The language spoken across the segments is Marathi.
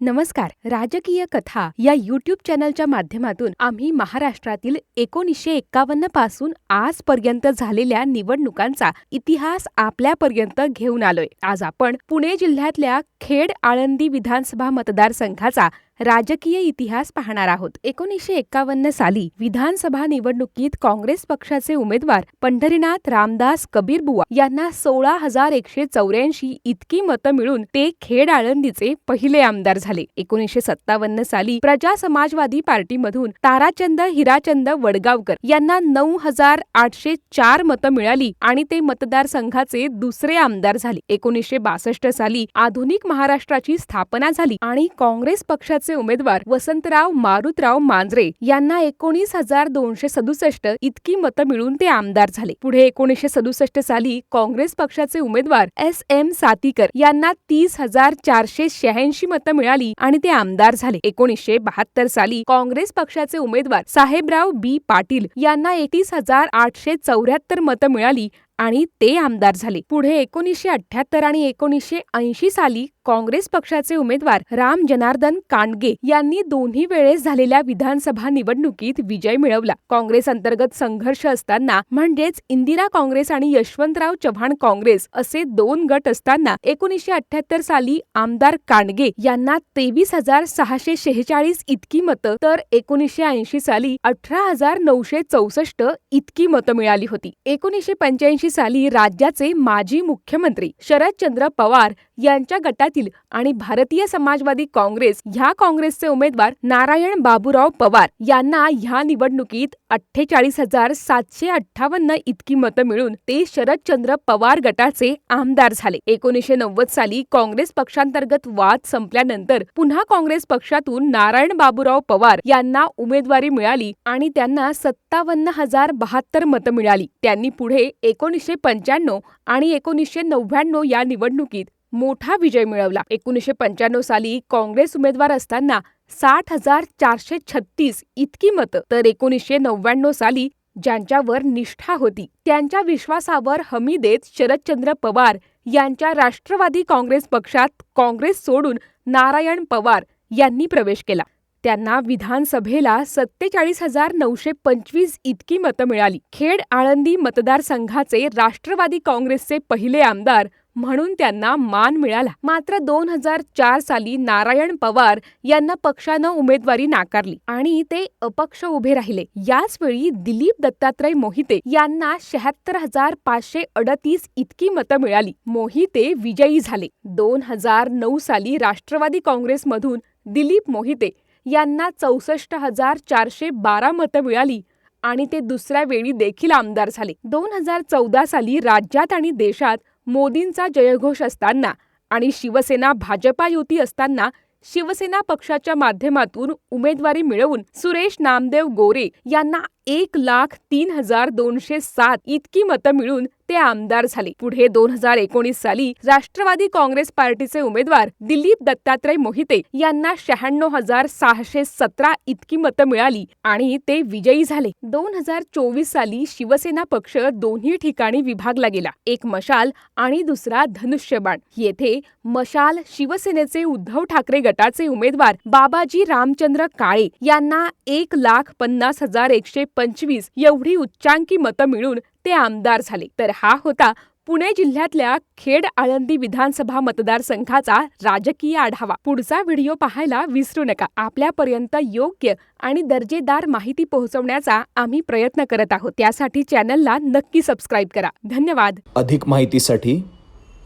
नमस्कार. राजकीय कथा या युट्यूब चॅनलच्या माध्यमातून आम्ही महाराष्ट्रातील एकोणीसशे एक्कावन्नपासून आजपर्यंत झालेल्या निवडणुकांचा इतिहास आपल्यापर्यंत घेऊन आलोय. आज आपण पुणे जिल्ह्यातल्या खेड आळंदी विधानसभा मतदारसंघाचा राजकीय इतिहास पाहणार आहोत. एकोणीसशे एक्कावन्न साली विधानसभा निवडणुकीत काँग्रेस पक्षाचे उमेदवार पंढरीनाथ रामदास कबीरबुवा यांना सोळा हजार एकशे चौऱ्याऐंशी इतकी मतं मिळून ते खेड आळंदीचे पहिले आमदार झाले. एकोणीसशे सत्तावन्न साली प्रजा समाजवादी पार्टीमधून ताराचंद हिराचंद वडगावकर यांना नऊ हजार आठशे चार मतं मिळाली आणि ते मतदारसंघाचे दुसरे आमदार झाले. एकोणीसशे बासष्ट साली आधुनिक महाराष्ट्राची स्थापना झाली आणि काँग्रेस पक्षाचे उमेदवार वसंतराव मारुतराव मांजरे यांना एकोणीस हजार दोनशे सदुसष्ट इतकी मतं मिळून ते आमदार झाले. पुढे एकोणीसशे सदुसष्ट साली काँग्रेस पक्षाचे उमेदवार एस एम सातीकर यांना तीस हजार चारशे शहाऐंशी मतं मिळाली आणि ते आमदार झाले. एकोणीसशे बहात्तर साली काँग्रेस पक्षाचे उमेदवार साहेबराव बी पाटील यांना एकतीस हजार आठशे चौऱ्याहत्तर मतं मिळाली आणि ते आमदार झाले. पुढे एकोणीसशे अठ्याहत्तर आणि एकोणीसशे ऐंशी साली काँग्रेस पक्षाचे उमेदवार राम जनार्दन कांडगे यांनी दोन्ही वेळेस झालेल्या विधानसभा निवडणुकीत विजय मिळवला. काँग्रेस अंतर्गत संघर्ष असताना म्हणजेच इंदिरा काँग्रेस आणि यशवंतराव चव्हाण काँग्रेस असे दोन गट असताना एकोणीसशे अठ्याहत्तर साली आमदार कांडगे यांना तेवीस हजार सहाशे शेहेचाळीस इतकी मतं तर एकोणीसशे ऐंशी साली अठरा हजार नऊशे चौसष्ट इतकी मतं मिळाली होती. एकोणीसशे पंच्याऐंशी साली राज्याचे माजी मुख्यमंत्री शरदचंद्र पवार यांच्या गटातील आणि भारतीय समाजवादी काँग्रेस ह्या काँग्रेसचे उमेदवार नारायण बाबूराव पवार यांना ह्या निवडणुकीत अठ्ठेचाळीस हजार सातशे अठ्ठावन्न इतकी मतं मिळून ते शरदचंद्र पवार गटाचे आमदार झाले. एकोणीसशे नव्वद साली काँग्रेस पक्षांतर्गत वाद संपल्यानंतर पुन्हा काँग्रेस पक्षातून नारायण बाबूराव पवार यांना उमेदवारी मिळाली आणि त्यांना सत्तावन्न हजार बहात्तर मतं मिळाली. त्यांनी पुढे एकोणीसशे पंच्याण्णव आणि एकोणीसशे नव्याण्णव या निवडणुकीत मोठा विजय मिळवला. एकोणीसशे पंच्याण्णव साली काँग्रेस उमेदवार असताना साठ हजार चारशे छत्तीस इतकी मतं तर एकोणीसशे नव्याण्णव साली ज्यांच्यावर निष्ठा होती त्यांच्या विश्वासावर हमी देत शरदचंद्र पवार यांच्या राष्ट्रवादी काँग्रेस पक्षात काँग्रेस सोडून नारायण पवार यांनी प्रवेश केला. त्यांना विधानसभेला सत्तेचाळीस हजार नऊशे पंचवीस इतकी मतं मिळाली. खेड आळंदी मतदारसंघाचे राष्ट्रवादी काँग्रेसचे पहिले आमदार म्हणून त्यांना मान मिळाला. मात्र दोन हजार चार साली नारायण पवार यांना पक्षानं उमेदवारी नाकारली आणि ते अपक्ष उभे राहिले. याच वेळी दिलीप दत्तात्रय मोहिते यांना शहात्तर हजार पाचशे अडतीस इतकी मतं मिळाली. मोहिते विजयी झाले. दोन हजार नऊ साली राष्ट्रवादी काँग्रेसमधून दिलीप मोहिते यांना चौसष्ट हजार चारशे बारा मतं मिळाली आणि ते दुसऱ्या वेळी देखील आमदार झाले. दोन हजार चौदा साली राज्यात आणि देशात मोदींचा जयघोष असताना आणि शिवसेना भाजपा युती असताना शिवसेना पक्षाच्या माध्यमातून उमेदवारी मिळवून सुरेश नामदेव गोरे यांना एक लाख तीन हजार दोनशे सात इतकी मतं मिळून ते आमदार झाले. पुढे दोन हजार एकोणीस साली राष्ट्रवादी काँग्रेस पार्टीचे उमेदवार दिलीप दत्तात्रय मोहिते यांना शहाण्णव हजार सहाशे सतरा इतकी मतं मिळाली आणि ते विजयी झाले. दोन हजार चोवीस साली शिवसेना पक्ष दोन्ही ठिकाणी विभागला गेला. एक मशाल आणि दुसरा धनुष्यबाण. येथे मशाल शिवसेनेचे उद्धव ठाकरे गटाचे उमेदवार बाबाजी रामचंद्र काळे यांना एक लाख पन्नास हजार एकशे पंचवीस एवढी उच्चांकी मतं मिळून ते आमदार झाले. तर हा होता पुणे जिल्ह्यातल्या खेड आळंदी विधानसभा मतदारसंघाचा राजकीय आढावा. पुढचा व्हिडिओ पाहायला विसरू नका. आपल्यापर्यंत योग्य आणि दर्जेदार माहिती पोहोचवण्याचा आम्ही प्रयत्न करत आहोत. त्यासाठी चॅनलला नक्की सबस्क्राईब करा. धन्यवाद. अधिक माहितीसाठी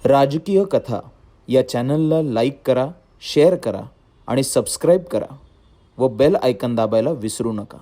राजकीय कथा या चॅनलला लाईक करा शेअर करा आणि सबस्क्राईब करा व बेल आयकन दाबायला विसरू नका.